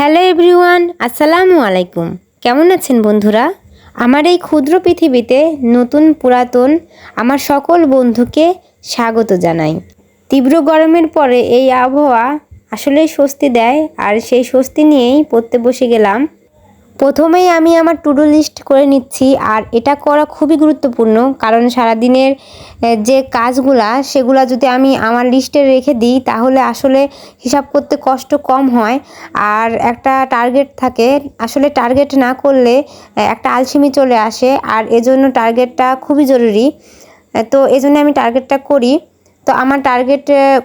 Hello everyone, আসসালামু আলাইকুম। কেমন আছেন বন্ধুরা? আমার এই ক্ষুদ্র পৃথিবীতে নতুন পুরাতন আমার সকল বন্ধুকে স্বাগত জানাই। তীব্র গরমের পরে এই আবহাওয়া আসলেই স্বস্তি দেয়, আর সেই স্বস্তি নিয়েই পড়তে বসে গেলাম। প্রথমেই আমি আমার টুডু লিস্ট করে নিচ্ছি আর এটা করা খুবই গুরুত্বপূর্ণ, কারণ সারাদিনের যে কাজগুলা সেগুলা যদি আমি আমার লিস্টে রেখে দিই, তাহলে আসলে হিসাব করতে কষ্ট কম হয়। আর একটা টার্গেট থাকে, আসলে টার্গেট না করলে একটা আলসেমি চলে আসে আর এজন্য টার্গেটটা খুবই জরুরি। তো এজন্য আমি টার্গেটটা করি। তো আমার টার্গেট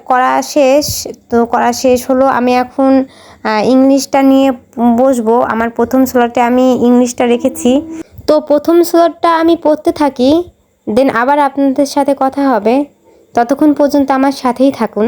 করা শেষ, তো করা শেষ হলো, আমি এখন ইংলিশটা নিয়ে বসবো। আমার প্রথম স্লটে আমি ইংলিশটা রেখেছি। তো প্রথম স্লটটা আমি পড়তে থাকি দেন আবার আপনাদের সাথে কথা হবে। ততক্ষণ পর্যন্ত আমার সাথেই থাকুন।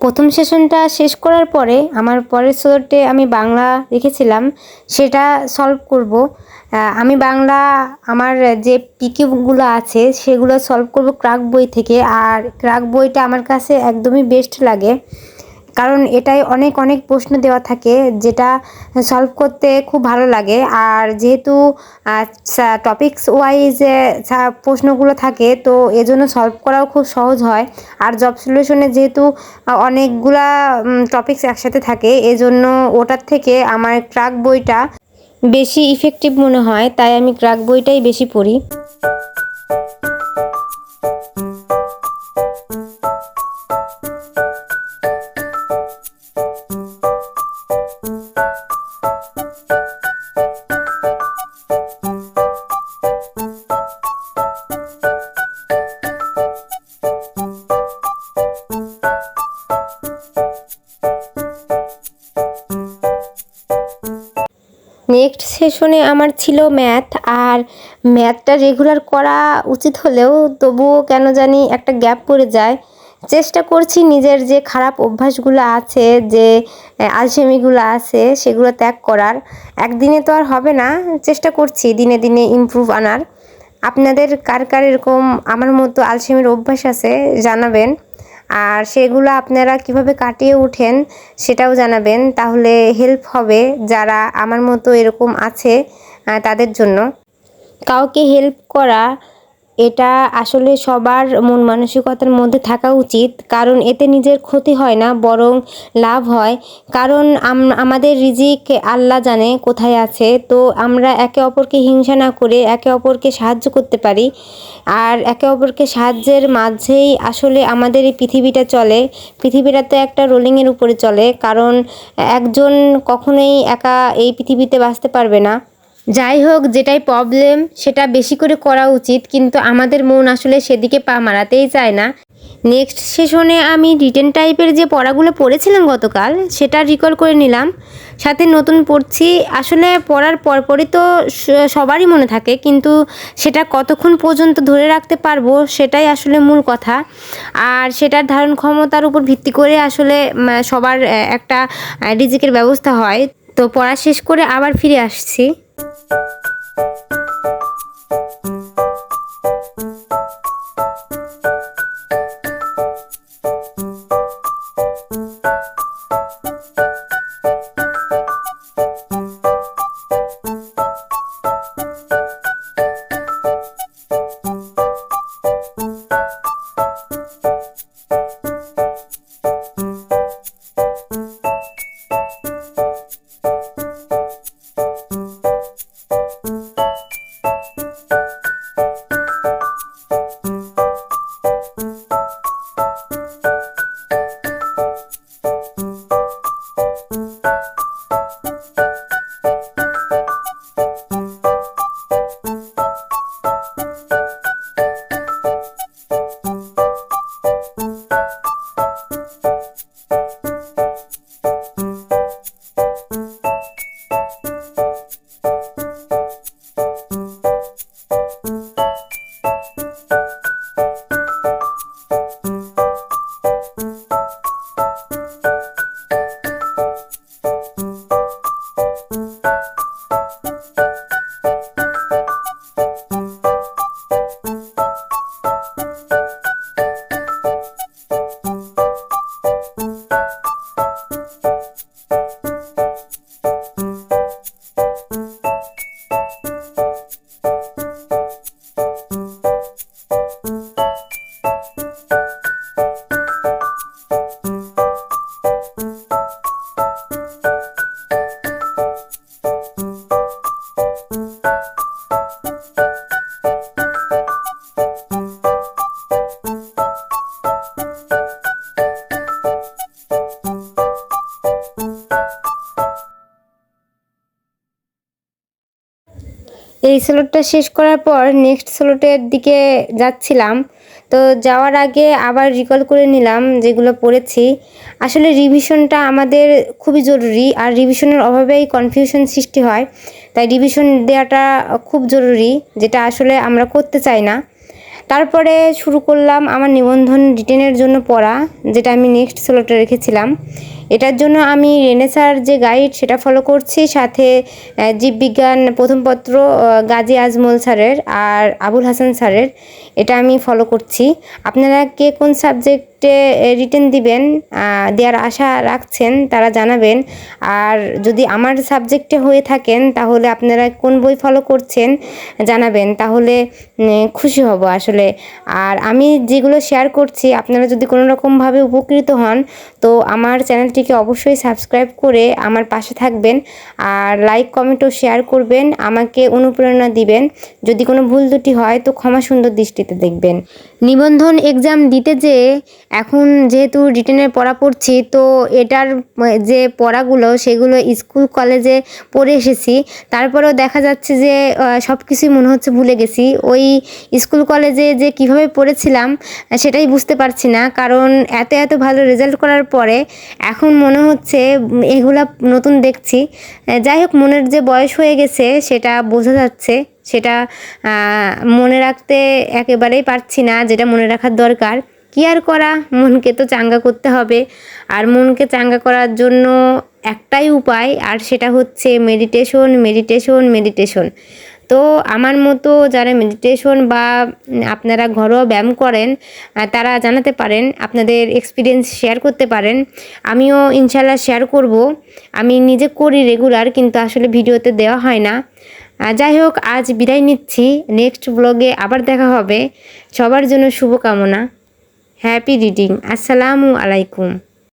প্রথম সেশনটা শেষ করার পরে আমার পরের স্লোটে আমি বাংলা রেখেছিলাম সেটা সলভ করব। আমি বাংলা, আমার যে পিকিগুলো আছে, সেগুলো সলভ করব ক্রাক বই থেকে। আর ক্রাক বইটা আমার কাছে একদমই বেস্ট লাগে। কারণ এটাই অনেক অনেক প্রশ্ন দেওয়া থাকে যেটা সলভ করতে খুব ভালো লাগে। আর যেহেতু টপিকস ওয়াইজ প্রশ্নগুলো থাকে, তো এজন্য সলভ করাও খুব সহজ হয়। আর জব সলিউশনে যেহেতু অনেকগুলা টপিকস একসাথে থাকে, এজন্য ওটার থেকে আমার ক্রাক বইটা বেশি ইফেক্টিভ মনে হয়, তাই আমি ক্রাক বইটাই বেশি পড়ি। নেক্সট সেশনে আমার ছিল ম্যাথ আর ম্যাথটা রেগুলার করা উচিত হলেও তবুও কেন জানি একটা গ্যাপ পড়ে যায়। চেষ্টা করছি নিজের যে খারাপ অভ্যাসগুলো আছে, যে আলসেমিগুলো আছে, সেগুলো ত্যাগ করার। একদিনে তো আর হবে না, চেষ্টা করছি দিনে দিনে ইমপ্রুভ আনার। আপনাদের কার কার এরকম আমার মতো আলসেমির অভ্যাস আছে জানাবেন। আর সেগুলো আপনারা কীভাবে কাটিয়ে ওঠেন সেটাও জানাবেন। তাহলে হেল্প হবে যারা আমার মতো এরকম আছে তাদের জন্য। কাউকে হেল্প করা এটা আসলে সবার মন মানসিকতার মধ্যে থাকা উচিত, কারণ এতে নিজের ক্ষতি হয় না, বরং লাভ হয়। কারণ আমাদের রিজিক আল্লাহ জানে কোথায় আছে, তো আমরা একে অপরকে হিংসা না করে একে অপরকে সাহায্য করতে পারি। আর একে অপরকে সাহায্যের মাঝেই আসলে আমাদের এই পৃথিবীটা চলে। পৃথিবীটা তো একটা রোলিংয়ের উপরে চলে, কারণ একজন কখনোই একা এই পৃথিবীতে বাঁচতে পারবে না। যাই হোক, যেটাই প্রবলেম সেটা বেশি করে করা উচিত, কিন্তু আমাদের মন আসলে সেদিকে পা মারাতেই চায় না। নেক্সট সেশনে আমি রিটেন টাইপের যে পড়াগুলো পড়েছিলাম গতকাল, সেটা রিকল করে নিলাম। সাথে নতুন পড়ছি। আসলে পড়ার পরপরই তো সবারই মনে থাকে, কিন্তু সেটা কতক্ষণ পর্যন্ত ধরে রাখতে পারব, সেটাই আসলে মূল কথা। আর সেটার ধারণ ক্ষমতার উপর ভিত্তি করে আসলে সবার একটা রিজিকের ব্যবস্থা হয়। তো পড়া শেষ করে আবার ফিরে আসছি। Thank you. এই স্লোটটা শেষ করার পর নেক্সট স্লোটের দিকে যাচ্ছিলাম। তো যাওয়ার আগে আবার রিকল করে নিলাম যেগুলো পড়েছি। আসলে রিভিশনটা আমাদের খুবই জরুরি আর রিভিশনের অভাবেই কনফিউশন সৃষ্টি হয়। তাই রিভিশন দেওয়াটা খুব জরুরি, যেটা আসলে আমরা করতে চাই না। তারপরে শুরু করলাম আমার নিবন্ধন রিটেনের জন্য পড়া, যেটা আমি নেক্সট স্লোটে রেখেছিলাম। এটার জন্য আমি রেনেসার যে গাইড সেটা ফলো করছি, সাথে জীববিজ্ঞান প্রথম পত্র গাজী আজমল স্যারের আর আবুল হাসান স্যারের, এটা আমি ফলো করছি। আপনারা কে কোন সাবজেক্টে রিটেন দিবেন দেওয়ার আশা রাখছেন, তারা জানাবেন। আর যদি আমার সাবজেক্টে হয়ে থাকেন, তাহলে আপনারা কোন বই ফলো করছেন, জানাবেন। তাহলে খুশি হব আসলে। আর আমি যেগুলো শেয়ার করছি, আপনারা যদি কোনো রকমভাবে উপকৃত হন, তো আমার চ্যানেলটিকে অবশ্যই সাবস্ক্রাইব করে আমার পাশে থাকবেন। আর লাইক কমেন্ট ও শেয়ার করবেন, আমাকে অনুপ্রেরণা দিবেন। যদি কোনো ভুল দুটি হয়, তো ক্ষমা সুন্দর দৃষ্টিতে দেখবেন। নিবন্ধন এক্সাম দিতে যে এখন যেহেতু রিটেনের পড়া পড়ছি, তো এটার যে পড়াগুলো, সেগুলো স্কুল কলেজে পড়ে এসেছি। তারপরেও দেখা যাচ্ছে যে সব কিছুই মনে হচ্ছে ভুলে গেছি। ওই স্কুল কলেজে যে কীভাবে পড়েছিলাম, সেটাই বুঝতে পারছি না। কারণ এত এত ভালো রেজাল্ট করার পরে এখন মনে হচ্ছে এগুলা নতুন দেখছি। যাই হোক, মনের যে বয়স হয়ে গেছে, সেটা বোঝা যাচ্ছে। সেটা মনে রাখতে একেবারেই পারছি না, যেটা মনে রাখার দরকার। কি আর করা? মনকে তো চাঙ্গা করতে হবে। আর মনকে চাঙ্গা করার জন্য একটাই উপায়, আর সেটা হচ্ছে মেডিটেশন মেডিটেশন মেডিটেশন তো আমার মতো যারা মেডিটেশন বা আপনারা ঘরোয়া ব্যায়াম করেন তারা জানাতে পারেন, আপনাদের এক্সপিরিয়েন্স শেয়ার করতে পারেন। আমিও ইনশাল্লাহ শেয়ার করব। আমি নিজে করি রেগুলার কিন্তু আসলে ভিডিওতে দেওয়া হয় না। যাই হোক, আজ বিদায় নিচ্ছি। নেক্সট ব্লগে আবার দেখা হবে। সবার জন্য শুভকামনা। হ্যাপি রিডিং আসসালামু আলাইকুম।